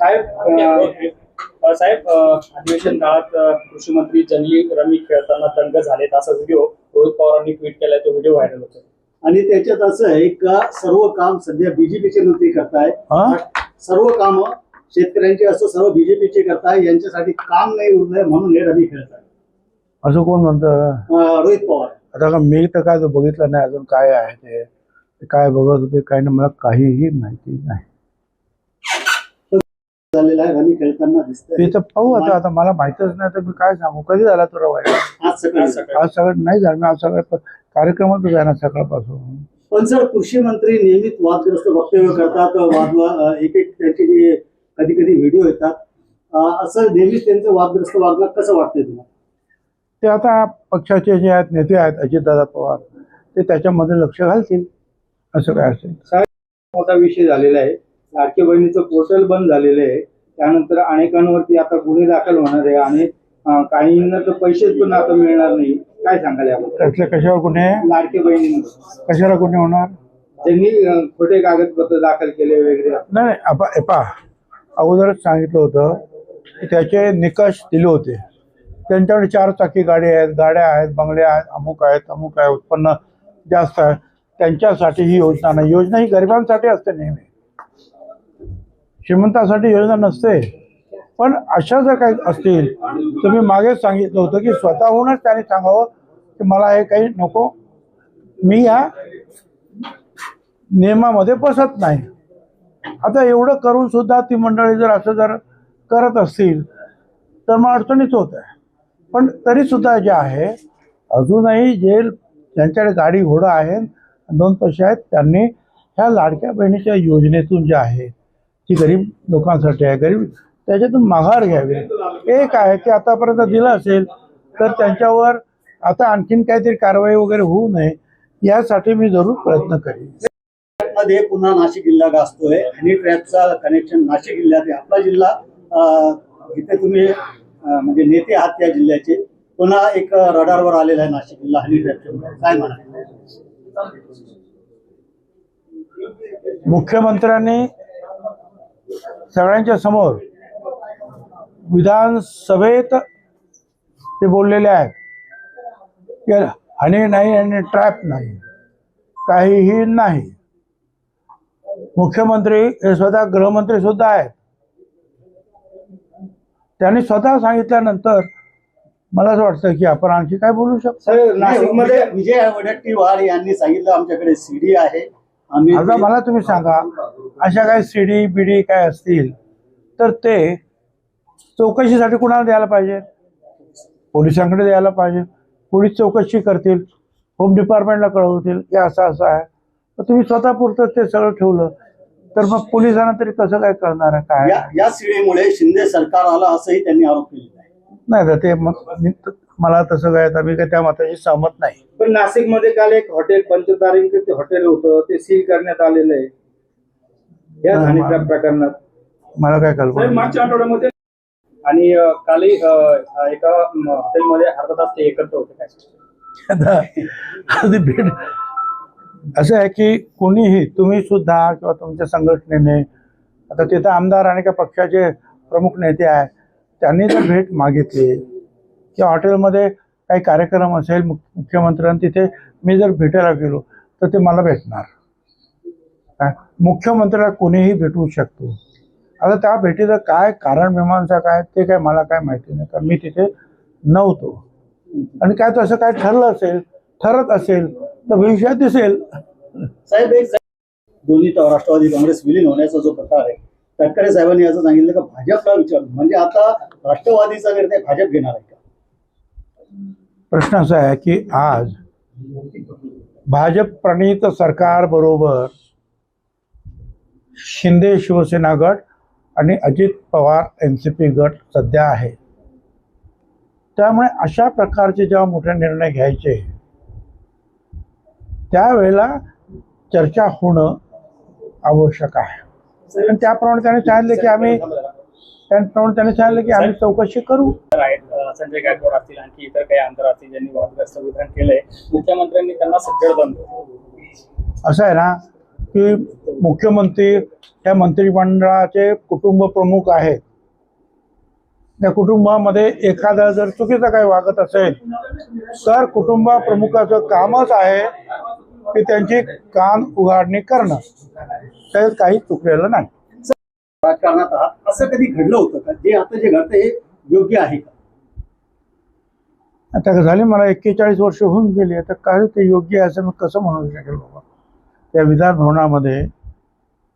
साहेब अ, साहेब अधिवेशन काळात कृषी मंत्री जंगली रमी खेळताना दंग झालेत असा व्हिडिओ रोहित पवारांनी ट्विट केलाय तो व्हिडिओ व्हायरल होतो आणि त्याच्यात असं आहे का सर्व काम सध्या बीजेपीचे मंत्री करताय? हा? सर्व काम शेतकऱ्यांचे असं सर्व बीजेपीचे करताय यांच्यासाठी काम नाही उरलंय म्हणून हे रमी खेळत आहे असं कोण म्हणतं? रोहित पवार. आता का मी तर काय बघितलं नाही अजून काय आहे ते? ते काय बघत होते काय नाही मला काहीही माहिती नाही. झालेला आहे रमी खेळताना दिसतंय. ते तर पाहू आता आता मला माहितच नाही तर मी काय सांगू? कधी झाला तुला वाईट आज सकाळी. आज सकाळी. आज सगळं नाही झालं मी आज सगळं कार्यक्रमातच आहे ना सकाळपासून. पण सर कृषी मंत्री नेहमीच वादग्रस्त वक्तव्य करतात वाद एक एक त्यांचे जे कधी कधी व्हिडिओ येतात. अं, असं नेहमीच त्यांचं वादग्रस्त वागणं कसं वाटतंय तुम्हाला? ते आता पक्षाचे जे आहेत नेते आहेत अजितदादा पवार ते त्याच्यामध्ये लक्ष घालतील. असं काय असेल? मोठा विषय झालेला आहे. लाडकी बहिणीचं पोर्टल बंद झालेलं आहे. त्यानंतर अनेकांवरती आता गुन्हे दाखल होणार आहे आणि काहींना तर पैसेच पण आता मिळणार नाही. काय सांगाल याबद्दल? कशावर गुन्हे? लाडकी बहिणींवर. कशाला गुन्हे होणार? ज्यांनी अं, खोटे कागदपत्र दाखल केले वगैरे. नाही नाही अगोदरच सांगितलं होतं की त्याचे निकष दिले होते. त्यांच्याकडे चार चाकी गाडी आहेत गाड्या आहेत बंगले आहेत अमुक आहेत अमुक आहे उत्पन्न जास्त आहे त्यांच्यासाठी ही योजना नाही. योजना ही गरिबांसाठी असते नेहमी. श्रीमंतासाठी योजना नसते. पण अशा जर काही असतील तर मी मागेच सांगितलं होतं की स्वतःहूनच त्याने सांगावं की मला हे काही नको. मी या नियमामध्ये बसत नाही. आता एवढं करून सुद्धा ती मंडळी जर असं जर करत असतील तर मग अडचणीच होत आहे. पण तरीसुद्धा जे आहे अजूनही जे ज्यांच्याकडे गाडी घोडं आहेत दोन पैसे आहेत त्यांनी ह्या लाडक्या बहिणीच्या योजनेतून जे आहे ती गरीब लोकांसाठी आहे. गरीब त्याच्यातून माघार घ्यावी. एक आहे की आतापर्यंत दिलं असेल तर त्यांच्यावर आता आणखीन काहीतरी कारवाई वगैरे होऊ नये यासाठी मी जरूर प्रयत्न करेन. मध्ये पुन्हा नाशिक जिल्हा गाजतोय हनी ट्रॅपचा कनेक्शन नाशिक जिल्ह्यात आहे. आपला जिल्हा जिथे तुम्ही म्हणजे नेते आहात त्या जिल्ह्याचे पुन्हा एक रडारवर आलेला आहे नाशिक जिल्हा हनी ट्रॅपच्या. काय म्हणा मुख्यमंत्र्यांनी सगळ्यांच्या समोर विधानसभेत ते बोललेले आहेत की हनी नाही आणि ट्रॅप नाही काहीही नाही. मुख्यमंत्री हे स्वतः गृहमंत्री सुद्धा आहेत. त्यांनी स्वतः सांगितल्यानंतर मला असं वाटतं की आपण आणखी काय बोलू शकतो? सर नाशिकमध्ये विजय वडेट्टीवार यांनी सांगितलं आमच्याकडे सीडी आहे. आता मला तुम्ही सांगा अशा काही सीडी बिडी काय असतील तर ते चौकशीसाठी कुणाला द्यायला पाहिजे? पोलिसांकडे द्यायला पाहिजे. पोलीस चौकशी करतील होम डिपार्टमेंटला कळवतील की असं असं आहे. तर तुम्ही स्वतः पुरतं ते सगळं ठेवलं. तर मग पोलिसांना तरी कसं काय करणार आहे काय या सीडीमुळे शिंदे सरकार आलं असंही त्यांनी आरोप केलेला आहे. नाही तर ते मग मला तसं काय मी काय त्या मताशी सहमत नाही. पण नाशिकमध्ये काल एक हॉटेल पंचतारिंग ते हॉटेल होतं ते सील करण्यात आलेलं आहे. या मा- प्रकरणात. मला काय साहेब कल्पना मागच्या आठवड्यामध्ये आणि अ, कालही अ, एका म, हॉटेलमध्ये अर्धा तास ते एकत्र होते काय? आता आधी भेट असं आहे की कोणीही तुम्ही सुद्धा किंवा तुमच्या संघटनेने आता तिथं आमदार आणि का पक्षाचे प्रमुख नेते आहे त्यांनी जर भेट मागितली किंवा हॉटेलमध्ये काही कार्यक्रम असेल मुख- मुख्यमंत्र्यांना तिथे मी जर भेटायला गेलो तर ते मला भेटणार. काय? मुख्यमंत्र्याला कोणीही भेटू शकतो. आता त्या भेटीचं काय कारण मीमांसा काय ते काय मला काय माहिती नाही. कारण मी तिथे नव्हतो. आणि काय तसं काय ठरलं असेल ठरत असेल तर भविष्यात दिसेल. साहेब एक दोन्ही राष्ट्रवादी काँग्रेस विलीन होण्याचा जो प्रकार आहे तटकरे साहेबांनी असं सांगितलं का भाजपला विचार म्हणजे आता राष्ट्रवादीचा निर्णय भाजप घेणार आहे. प्रश्न असा आहे की आज भाजप प्रणित सरकारबरोबर शिंदे शिवसेना गट आणि Ajit Pawar N C P गट सध्या आहे. त्यामुळे अशा प्रकारचे जेव्हा मोठे निर्णय घ्यायचे त्यावेळेला चर्चा होणं आवश्यक आहे. आणि त्याप्रमाणे त्याने सांगितलं की आम्ही त्याप्रमाणे त्याने सांगितलं की आम्ही चौकशी करू. संजय गायकवाड असतील आणखी इतर काही आमदार असतील ज्यांनी वादग्रस्त विधान केलंय मुख्यमंत्र्यांनी त्यांना सज्जड बनवलं असं आहे ना की मुख्यमंत्री त्या मंत्रिमंडळाचे कुटुंब प्रमुख आहेत. त्या कुटुंबामध्ये एखादा जर चुकीचं काही वागत असेल तर कुटुंबा प्रमुखाचं कामच आहे की त्यांची कान उघाडणी करणं. त्यात काही चुकलेलं नाही. राजकारणात असं कधी घडलं होतं का? जे आता जे घडतं हे योग्य आहे का? आता झाले मला एक्केचाळीस वर्ष होऊन गेली. आता काय ते योग्य आहे असं मी कसं म्हणू शकेल बाबा? त्या विधान भवनामध्ये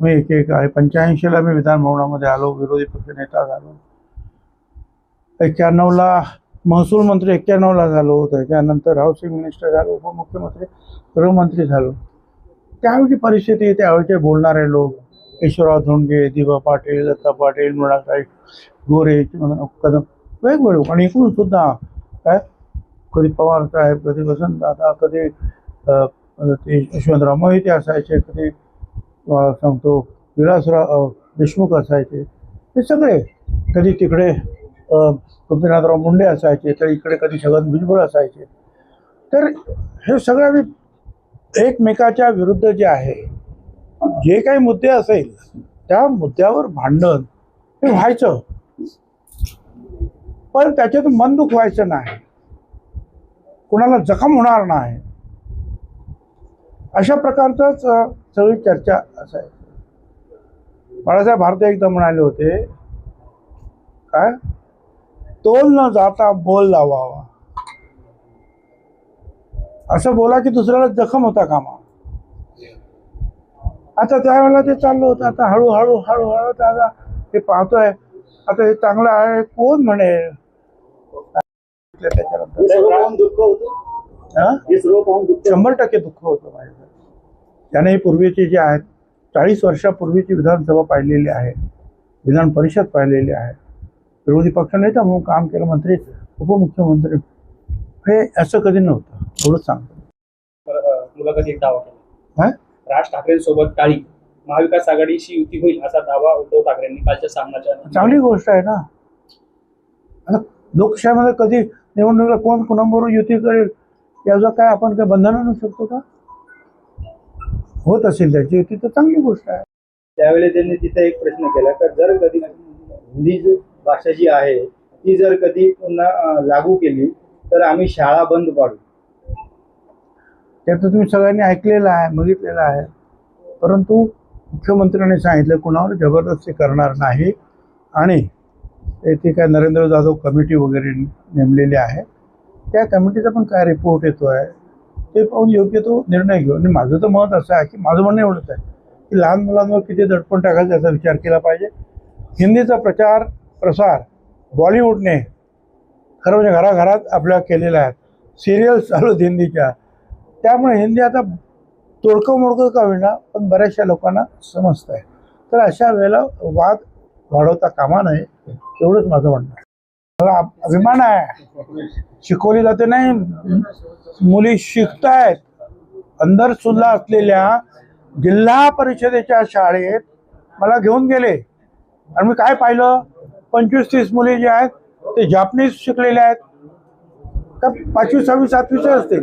मी एकेकाळी पंच्याऐंशीला मी विधान भवनामध्ये आलो विरोधी पक्षनेता झालो. एक्क्याण्णवला महसूल मंत्री एक्क्याण्णवला झालो त्याच्यानंतर हाऊसिंग मिनिस्टर झालो उपमुख्यमंत्री गृहमंत्री झालो. त्यावेळची परिस्थिती त्यावेळचे बोलणारे लोक ईश्वरराव धोंडगे दिवा पाटील दत्ता पाटील मृणाताई गोरे कदम वेगवेगळे. आणि इकडून सुद्धा काय? कधी पवार साहेब कधी वसंतदादा कधी म्हणजे ते यशवंतराव मोहिते असायचे कधी सांगतो विलासराव देशमुख असायचे. हे सगळे कधी तिकडे गोपीनाथराव मुंडे असायचे तर इकडे कधी छगन भुजबळ असायचे. तर हे सगळं मी एकमेकाच्या विरुद्ध जे आहे जे काही मुद्दे असेल त्या मुद्द्यावर भांडण हे व्हायचं. पण त्याच्यातून मन दुख व्हायचं नाही. कुणाला जखम होणार नाही. अशा प्रकारचंच सगळी चर्चा असायची बाळासाहेब भारते एकदा म्हणाले होते काय? तोल न जाता बोल लावावा. असं बोला की दुसऱ्याला जखम होता कामा. आता त्यावेळेला ते चाललं होतं आता हळूहळू हळूहळू ते आता ते पाहतोय. आता हे चांगलं आहे कोण म्हणेल त्याच्यानंतर. शंभर टक्के दुःख होतं माझ्या त्याने पूर्वीची जी आहेत चाळीस वर्षापूर्वीची विधानसभा पाहिलेली आहे विधान परिषद पाहिलेली आहे विरोधी पक्षनेता म्हणून काम केलं मंत्री उपमुख्यमंत्री हे असं कधी नव्हतं एवढंच सांगतो. राज ठाकरेंसोबत काळी महाविकास आघाडीशी युती होईल असा दावा उद्धव ठाकरेंनी कालच्या सामनाच्या चांगली गोष्ट आहे ना. आता लोकशाहीमध्ये कधी निवडणुकीला कोण कुणाबरोबर युती करेल याचं काय आपण काय बंधन आणू शकतो का? होत असेल त्याची युती तर चांगली गोष्ट आहे. त्यावेळी त्यांनी तिथे एक प्रश्न केला तर जर कधी हिंदी जी भाषा जी आहे ती जर कधी पुन्हा लागू केली तर आम्ही शाळा बंद पाडू. ते तर तुम्ही सगळ्यांनी ऐकलेलं आहे बघितलेलं आहे. परंतु मुख्यमंत्र्यांनी सांगितलं कुणावर जबरदस्ती करणार नाही. आणि ते काय नरेंद्र जाधव कमिटी वगैरे नेमलेली आहे. त्या कमिटीचा पण काय रिपोर्ट येतो आहे ते पाहून योग्य तो निर्णय घेऊ. आणि माझं तर मत असं आहे की माझं म्हणणं एवढंच आहे की लहान मुलांवर किती दडपण टाकायचं याचा विचार केला पाहिजे. हिंदीचा प्रचार प्रसार बॉलिवूडने खरं म्हणजे घराघरात आपल्या केलेल्या आहेत. सिरियल्स चालू आहेत हिंदीच्या. त्यामुळे हिंदी आता तोडकं मोडकं का होईना पण बऱ्याचशा लोकांना समजत आहे तर अशा वेळेला वाद वाढवता कामा नये एवढंच माझं म्हणणं आहे. मला अभिमान आहे. शिकवली जाते नाही मुली शिकतायत. अंदर सुद्धा असलेल्या जिल्हा परिषदेच्या शाळेत मला घेऊन गेले. आणि मी काय पाहिलं? पंचवीस तीस मुली जे आहेत ते जापनीज शिकलेले आहेत. का पाचवी सहावी सातवीचे असतील?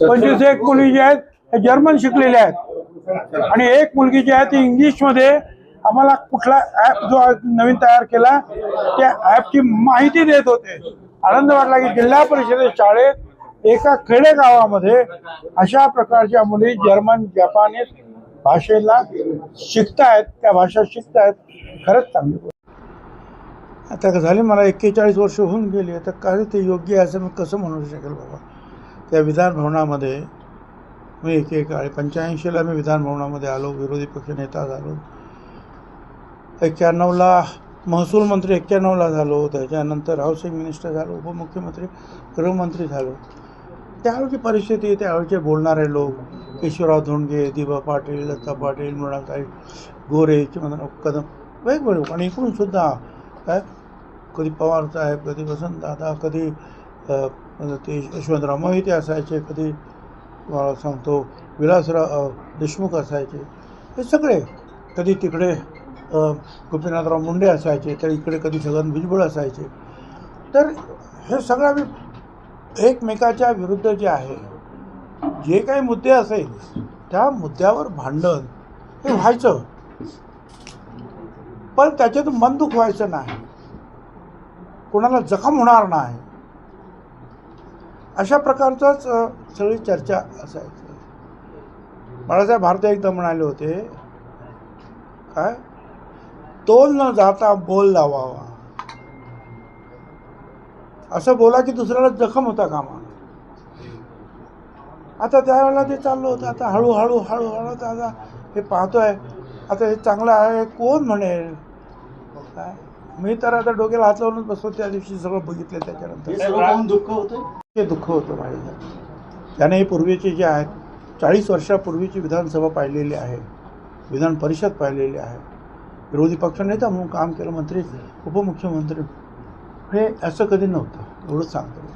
पंचवीस एक मुली जे आहेत ते जर्मन शिकलेल्या आहेत. आणि एक मुलगी जी आहे ती इंग्लिशमध्ये आम्हाला कुठला ॲप जो नवीन तयार केला त्या ॲपची माहिती देत होते. आनंद वाटला की जिल्हा परिषदेत शाळेत एका खेडेगावामध्ये अशा प्रकारच्या मुली जर्मन जपानीज भाषेला शिकतायत त्या भाषा शिकतायत. खरंच चांगली आता झाली मला एक्केचाळीस वर्ष होऊन गेली तर काय ते योग्य आहे असं मी कसं म्हणू शकेल बाबा? त्या विधानभवनामध्ये मी एकेकाळी पंच्याऐंशीला मी विधानभवनामध्ये आलो विरोधी पक्षनेता झालो. एक्क्याण्णवला महसूल मंत्री एक्क्याण्णवला झालो त्याच्यानंतर हाऊसिंग मिनिस्टर झालो उपमुख्यमंत्री गृहमंत्री झालो. त्यावेळची परिस्थिती त्यावेळचे बोलणारे लोक ईश्वरराव धोंडगे दिबा पाटील दत्ता पाटील मृणालताई गोरे कदम वेगवेगळे आणि इकडूनसुद्धा काय कधी पवार साहेब कधी वसंतदादा कधी म्हणजे ते यशवंतराव मोहिते असायचे कधी सांगतो विलासराव देशमुख असायचे. हे सगळे कधी तिकडे गोपीनाथराव मुंडे असायचे तर इकडे कधी छगन भुजबळ असायचे. तर हे सगळं मी एकमेकाच्या विरुद्ध जे आहे जे काही मुद्दे असेल त्या मुद्द्यावर भांडण हे व्हायचं. पण त्याच्यातून मन दुख व्हायचं नाही. कोणाला जखम होणार नाही. अशा प्रकारचंच सगळी चर्चा असायची. बाळासाहेब भारते एकदा म्हणाले होते काय? तोल न जाता बोल लावावा असं बोला की दुसऱ्याला जखम होता कामा. आता त्यावेळेला ते चाललं होतं. आता हळूहळू हळूहळू आता हे पाहतोय. आता हे चांगलं आहे. कोण म्हणेल? काय? मी तर आता डोक्याला हात लावूनच बसतो त्या दिवशी सगळं बघितलं त्याच्यानंतर. दुःख होतं ते दुःख होतं माझ्या त्याने हे पूर्वीचे जे आहेत चाळीस वर्षापूर्वीची विधानसभा पाहिलेली आहे. विधान परिषद पाहिलेली आहे. विरोधी पक्षनेता म्हणून काम केलं मंत्री उपमुख्यमंत्री. हे असं कधी नव्हतं एवढंच सांगतो.